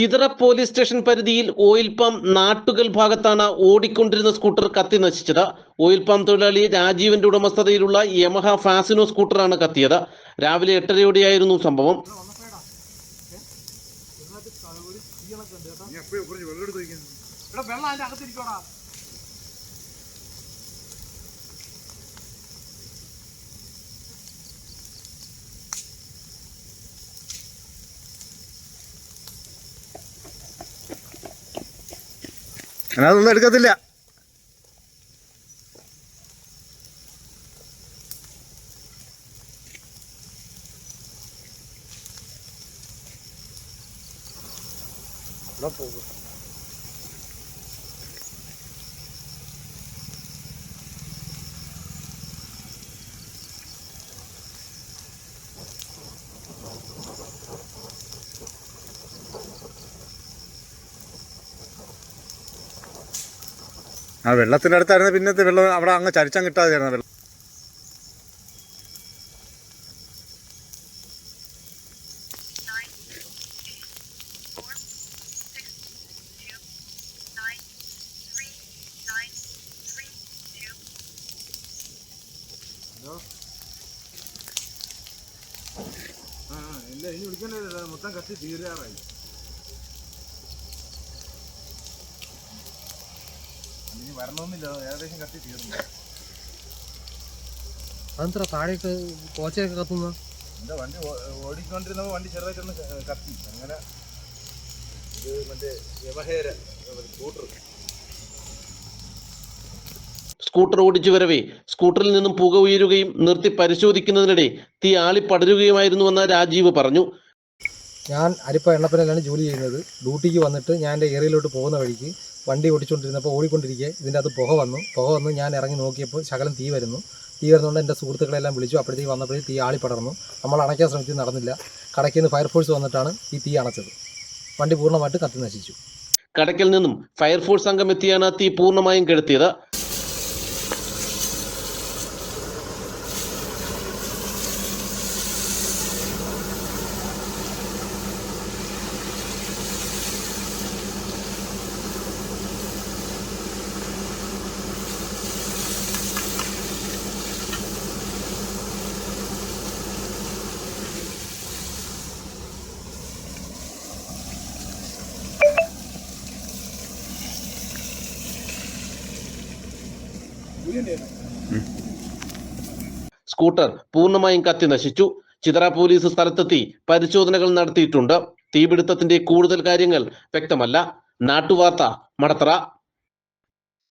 Chithara police station പരിധിയിൽ oil pump നാട്ടുകൽ ഭാഗത്താണ് ഓടിക്കൊണ്ടിരുന്ന സ്കൂട്ടർ കത്തി നശിച്ചത്. ഓയിൽ പമ്പ് തൊഴിലാളി രാജീവന്റെ ഉടമസ്ഥതയിലുള്ള യമഹ ഫാസിനോ സ്കൂട്ടറാണ് കത്തിയത്. രാവിലെ എട്ടരയോടെയായിരുന്നു സംഭവം. വെള്ളം അതിന്റെ അകത്തിരിക്കോടാ. അതൊന്നും എടുക്കത്തില്ല. ആ വെള്ളത്തിന്റെ അടുത്തായിരുന്നു പിന്നത്തെ വെള്ളം അവിടെ അങ്ങ് ചരിച്ചം കിട്ടാതെയായിരുന്നു വെള്ളം. ഇല്ല ഇനി വിളിക്കണ്ടേ മൊത്തം കത്തി തീരാറായി. ഇനി വരണമെന്നില്ല. ഏകദേശം കത്തി തീർന്നു. അതെന്താ താഴേക്ക് കോച്ചയൊക്കെ കത്തുന്ന? എന്റെ വണ്ടി ഓടിക്കൊണ്ടിരുന്നപ്പോൾ വണ്ടി ചെറുതായിട്ട് ഒന്ന് കത്തി. അങ്ങനെ ഇത് മറ്റേ വ്യവഹേര സ്കൂട്ടർ. സ്കൂട്ടർ ഓടിച്ചു വരവേ. സ്കൂട്ടറിൽ നിന്നും പുക ഉയരുകയും നിർത്തി പരിശോധിക്കുന്നതിനിടെ തീ ആളിപ്പടരുകയുമായിരുന്നുവെന്ന് രാജീവ് പറഞ്ഞു. ഞാൻ അരിപ്പ എണ്ണപ്പനയിലാണ് ജോലി ചെയ്യുന്നത്. ഡ്യൂട്ടിക്ക് വന്നിട്ട് ഞാൻ എന്റെ ഏരിയയിലോട്ട് പോകുന്ന വഴിക്ക് വണ്ടി ഓടിച്ചുകൊണ്ടിരുന്നപ്പോൾ ഓടിക്കൊണ്ടിരിക്കുക ഇതിന്റെ അത് പുക വന്നു. പുക വന്ന് ഞാൻ ഇറങ്ങി നോക്കിയപ്പോൾ ശകലം തീ വരുന്നു. തീ വരുന്നതുകൊണ്ട് എന്റെ സുഹൃത്തുക്കളെല്ലാം വിളിച്ചു. അപ്പോഴത്തേക്ക് വന്നപ്പോഴേ തീ ആളിപ്പടർന്നു നമ്മൾ അണയ്ക്കാൻ ശ്രമിച്ചു നടന്നില്ല. കടയ്ക്ക് നിന്ന് ഫയർഫോഴ്സ് വന്നിട്ടാണ് ഈ തീ അണച്ചത്. വണ്ടി പൂർണമായിട്ട് കത്തി നശിച്ചു. കടക്കിൽ നിന്നും ഫയർഫോഴ്സ് സംഘം എത്തിയാണ് തീ പൂർണമായും കെടുത്തിയത്. സ്കൂട്ടർ പൂർണമായും കത്തി നശിച്ചു. ചിതറ പോലീസ് സ്ഥലത്തെത്തി പരിശോധനകൾ നടത്തിയിട്ടുണ്ട്. തീപിടുത്തത്തിന്റെ കൂടുതൽ കാര്യങ്ങൾ വ്യക്തമല്ല. നാട്ടുവാർത്ത മടത്തറ